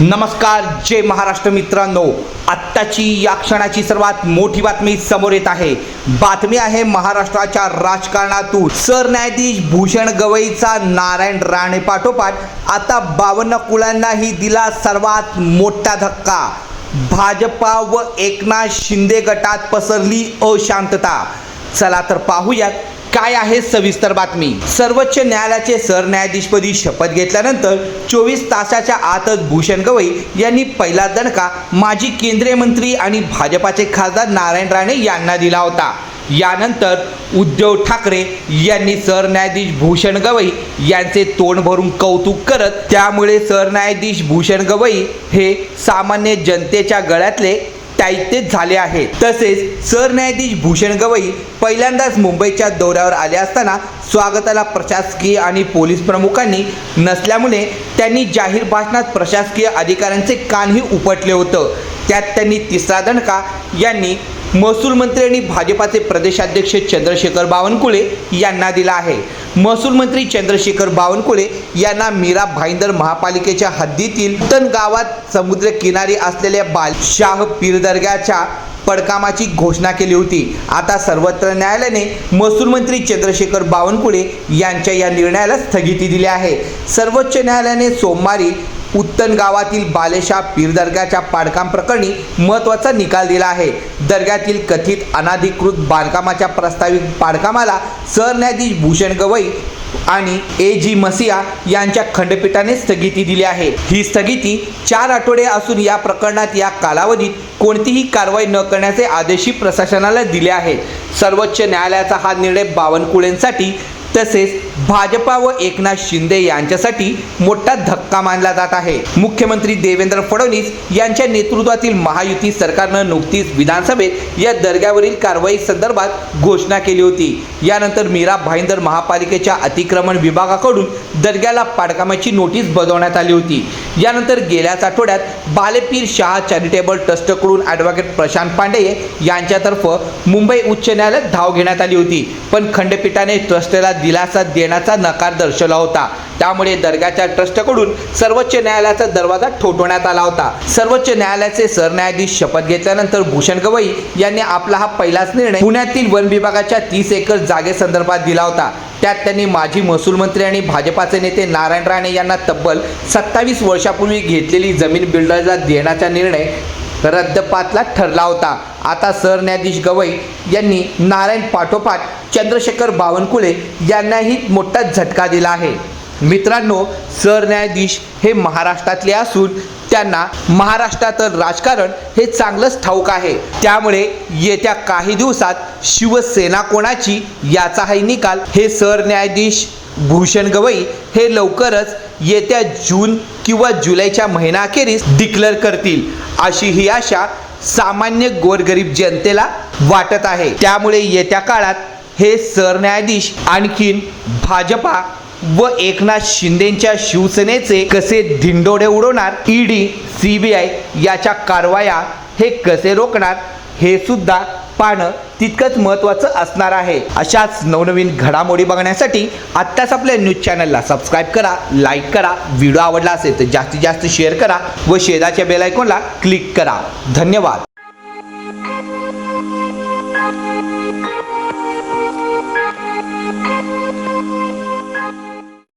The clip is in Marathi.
नमस्कार जय महाराष्ट्र मित्रांनो. आत्ताची या क्षणाची सर्वात मोठी बातमी समोर येत आहे. बातमी आहे महाराष्ट्राच्या राजकारणातून. सरन्यायाधीश भूषण गवईचा नारायण राणे पाठोपाठ. आता बावन्न कुळांनाही दिला सर्वात मोठा धक्का. भाजपा व एकनाथ शिंदे गटात पसरली अशांतता. चला तर पाहूयात काय आहे सविस्तर बातमी? सर्वोच्च न्यायालयाचे सरन्यायाधीशपदी शपथ घेतल्यानंतर चोवीस तासाच्या आतच भूषण गवई यांनी पहिला दणका माजी केंद्रीय मंत्री आणि भाजपाचे खासदार नारायण राणे यांना दिला होता. यानंतर उद्धव ठाकरे यांनी सरन्यायाधीश भूषण गवई यांचे तोंड भरून कौतुक करत त्यामुळे सरन्यायाधीश भूषण गवई हे सामान्य जनतेच्या गळ्यातले टाईतेच झाले आहे. तसेच सरन्यायाधीश भूषण गवई पहिल्यांदाच मुंबईच्या दौऱ्यावर आले असताना स्वागताला प्रशासकीय आणि पोलीस प्रमुखांनी नसल्यामुळे त्यांनी जाहीर भाषणात प्रशासकीय अधिकाऱ्यांचे कानही उपटले होतं. त्यात त्यांनी तिसरा दणका यांनी महसूल मंत्री आणि भाजपाचे प्रदेशाध्यक्ष चंद्रशेखर बावनकुळे यांना दिला आहे. महसूल मंत्री चंद्रशेखर बावनकुळे यांना मीरा भाईंदर महापालिकेच्या हद्दीतील तन गावात समुद्र किनारी असलेल्या बालशाह पीर दर्ग्याच्या पडकामाची घोषणा केली होती. आता सर्वत्र न्यायालयाने महसूल मंत्री चंद्रशेखर बावनकुळे यांच्या या निर्णयाला स्थगिती दिली आहे. सर्वोच्च न्यायालयाने सोमवारी उत्तन गावातील बालेशाह पीर दर्ग्याच्या पाडकाम प्रकरणी महत्त्वाचा निकाल दिला आहे. दर्ग्यातील कथित अनाधिकृत बांधकामाच्या प्रस्तावित पाडकामाला सरन्यायाधीश भूषण गवई आणि ए जी मसिया यांच्या खंडपीठाने स्थगिती दिली आहे. ही स्थगिती चार आठवडे असून या प्रकरणात या कालावधीत कोणतीही कारवाई न करण्याचे आदेशही प्रशासनाला दिले आहेत. सर्वोच्च न्यायालयाचा हा निर्णय बावनकुळेंसाठी तसेच भाजपा व एकनाथ शिंदे यांच्यासाठी मोठा धक्का मानला जात आहे. मुख्यमंत्री देवेंद्र फडणवीस यांच्या नेतृत्वातील महायुती सरकारनं नुकतीच विधानसभेत या दर्ग्यावरील कारवाई संदर्भात घोषणा केली होती. यानंतर मीरा भाईंदर महापालिकेच्या अतिक्रमण विभागाकडून दर्ग्याला पाडकामाची नोटीस बजावण्यात आली होती. यानंतर गेल्याच आठवड्यात बालेपीर शाह चॅरिटेबल ट्रस्टकडून ॲडव्होकेट प्रशांत पांडे यांच्यातर्फ मुंबई उच्च न्यायालयात धाव घेण्यात आली होती. पण खंडपीठाने ट्रस्टला दिलासा दे देण्याचा नकार दर्शवला होता. त्यामुळे दर्ग्याच्या ट्रस्टकडून सर्वोच्च न्यायालयाचा दरवाजा ठोठवण्यात आला होता. सर्वोच्च न्यायालयाचे सरन्यायाधीश शपथ घेतल्यानंतर भूषण गवई यांनी आपला हा पहिलाच निर्णय पुण्यातील वन विभागाच्या तीस एकर जागेसंदर्भात दिला होता. त्यात त्यांनी माजी महसूल मंत्री आणि भाजपाचे नेते नारायण राणे यांना तब्बल सत्तावीस वर्षापूर्वी घेतलेली जमीन बिल्डरला देण्याचा निर्णय रद्दपातला ठरला होता. आता सरन्यायाधीश गवई यांनी नारायण पाठोपाठ चंद्रशेखर बावनकुळे यांनाही मोठा झटका दिला आहे. मित्रांनो सरन्यायाधीश हे महाराष्ट्रातले असून त्यांना महाराष्ट्रातील राजकारण हे चांगलंच ठाऊक आहे. त्यामुळे येत्या काही दिवसात शिवसेना कोणाची याचाही निकाल हे सरन्यायाधीश भूषण गवई हे लवकरच येत्या जून किंवा जुलैच्या महिनाअखेरीस डिक्लेअर करतील. अशी ही आशा सामान्य गोरगरीब जनतेला वाटत आहे. त्यामुळे येत्या काळात हे सरन्यायाधीश आणखीन भाजपा व एकनाथ शिंदेच्या शिवसेनेचे कसे धिंडोडे उडवणार ईडी सीबीआय याच्या कारवाया हे कसे रोखणार हे सुद्धा पाहणं तितकंच महत्त्वाचं असणार आहे. अशाच नवनवीन घडामोडी बघण्यासाठी आत्ताच आपल्या न्यूज चॅनलला सबस्क्राईब करा लाईक करा व्हिडिओ आवडला असेल तर जास्तीत जास्त शेअर करा व शेजारच्या बेलायकॉनला क्लिक करा. धन्यवाद.